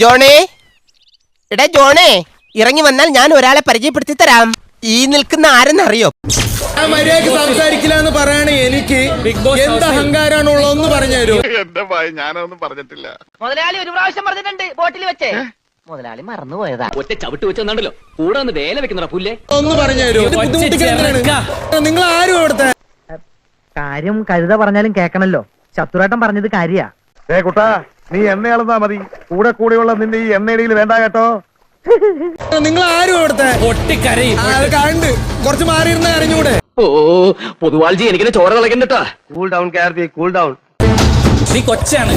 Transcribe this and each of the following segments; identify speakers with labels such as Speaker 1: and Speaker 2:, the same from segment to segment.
Speaker 1: ജോണേ. എടാ ജോണേ ഇറങ്ങി വന്നാൽ ഞാൻ ഒരാളെ പരിചയപ്പെടുത്തി തരാം. ഈ നിൽക്കുന്ന ആരെന്നറിയോ?
Speaker 2: ഞാൻ മര്യാദയ്ക്ക് സംസാരിക്കില്ല എന്ന് പറയണ എനിക്ക്. എന്ത് അഹങ്കാരാണ് ഉള്ളതെന്ന് പറഞ്ഞു തരൂ.
Speaker 3: എന്റെ ഭയ ഞാനൊന്നും പറഞ്ഞിട്ടില്ല.
Speaker 4: മുതലാളി ഒരു പ്രാവശ്യം പറഞ്ഞിട്ടുണ്ട് ബോട്ടിൽ വെച്ച്. മുതലാളി മറന്നുപോയതാ.
Speaker 5: ഒറ്റ ചവിട്ട് വെച്ചെന്നാണ്ടല്ലോ കൂടെ ഒന്ന് വേല വെക്കുന്നടാ പുല്ലേ?
Speaker 2: ഒന്ന് പറഞ്ഞു തരൂ. ഇത് ബുദ്ധിമുട്ടിക്കാൻ നിങ്ങൾ ആരും ഇവിടുത്തെ
Speaker 6: കാര്യം കരുത പറഞ്ഞാലും കേക്കണല്ലോ. ശത്രുവേട്ടൻ പറഞ്ഞത് കാര്യാ.
Speaker 7: ഏ കുട്ടാ നീ എണ്ണ അളന്നാ മതി. കൂടെ കൂടെയുള്ള നിന്റെ ഈ എണ്ണയിടയിൽ വേണ്ട കേട്ടോ.
Speaker 2: നിങ്ങൾ ആരും ആ, അത് കണ്ട് കുറച്ച് മാറിയിരുന്ന അറിഞ്ഞൂടെ.
Speaker 5: ഓ പൊതുവാൾജി എനിക്കിനെ ചോര കളക്കണ്ടട്ടാ
Speaker 7: cool down Karthi cool down
Speaker 5: നീ കൊച്ചാണ്.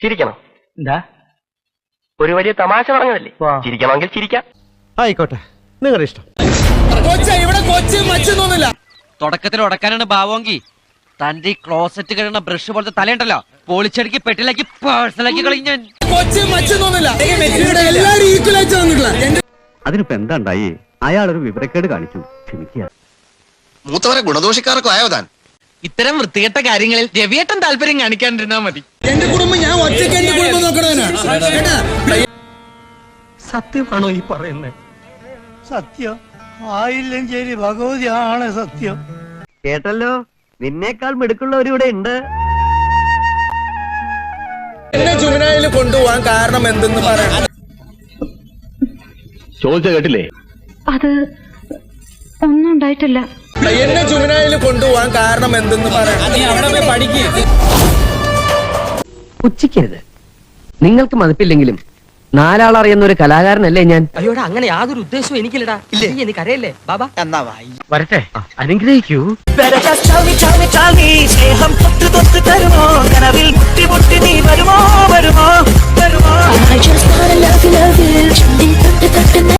Speaker 8: ചിരിക്കണം. എന്താ? ഒരു വലിയ തമാശ പറഞ്ഞതല്ലേ? ചിരിക്കണമെങ്കിൽ ചിരിക്കാം.
Speaker 7: ആയിക്കോട്ടെ നിങ്ങളുടെ ഇഷ്ടം.
Speaker 2: കൊച്ച ഇവിടെ കൊച്ചു മച്ചൊന്നുമില്ല
Speaker 9: തുടക്കത്തിൽ ഉടക്കാനാണ് ഭാവമെങ്കിൽ തന്റെ ഈ ക്ലോസറ്റ് കഴിയുന്ന ബ്രഷ് പോലത്തെ തലയുണ്ടല്ലോ. പൊളിച്ചടുക്കി പെട്ടിലാക്കി പേഴ്സണലാക്കി
Speaker 2: ആയിട്ട്
Speaker 7: അതിനിപ്പോ എന്താ ഉണ്ടായി അയാൾ ഒരു വിവരക്കേട് കാണിച്ചു. ക്ഷമിക്കുക.
Speaker 3: മൂത്തവരെ ഗുണദോഷിക്കാരൊക്കെ ആയോ താൻ?
Speaker 9: ഇത്തരം വൃത്തികെട്ട കാര്യങ്ങളിൽ രവിയേട്ടൻ താല്പര്യം കാണിക്കാണ്ടിരുന്നാ മതി.
Speaker 2: എന്റെ കുടുംബം ഞാൻ ഒറ്റയ്ക്ക് എന്റെ കുടുംബം നോക്കണവനാ.
Speaker 8: സത്യമാണോ ഈ പറയുന്നത്
Speaker 7: സത്യം. ആയില്ലഞ്ചേരി ഭഗവതിയാണ് സത്യം.
Speaker 6: കേട്ടല്ലോ? നിന്നേക്കാൾ മിടുക്കുള്ളവർ ഇവിടെ ഉണ്ട്.
Speaker 2: എന്നെ ജുമിനായിൽ കൊണ്ടുപോകാൻ കാരണം എന്തെന്ന് പറയാം
Speaker 7: ചോദിച്ച കേട്ടില്ലേ?
Speaker 10: അത് ഒന്നും ഉണ്ടായിട്ടില്ല.
Speaker 2: എന്നെ ജുമിനായിൽ കൊണ്ടുപോകാൻ കാരണം എന്തെന്ന് പറയാം
Speaker 6: ഉച്ചയ്ക്കരുത്. നിങ്ങൾക്ക് മതിപ്പില്ലെങ്കിലും നാലാളറിയുന്ന ഒരു കലാകാരനല്ലേ ഞാൻ?
Speaker 4: അയ്യോടാ അങ്ങനെ യാതൊരു ഉദ്ദേശവും എനിക്കില്ലടാ. ഇല്ലേ എനിക്ക് അറിയല്ലേ ബാബാ.
Speaker 1: എന്നാ വായി
Speaker 6: വരട്ടെ. അനുഗ്രഹിക്കൂ.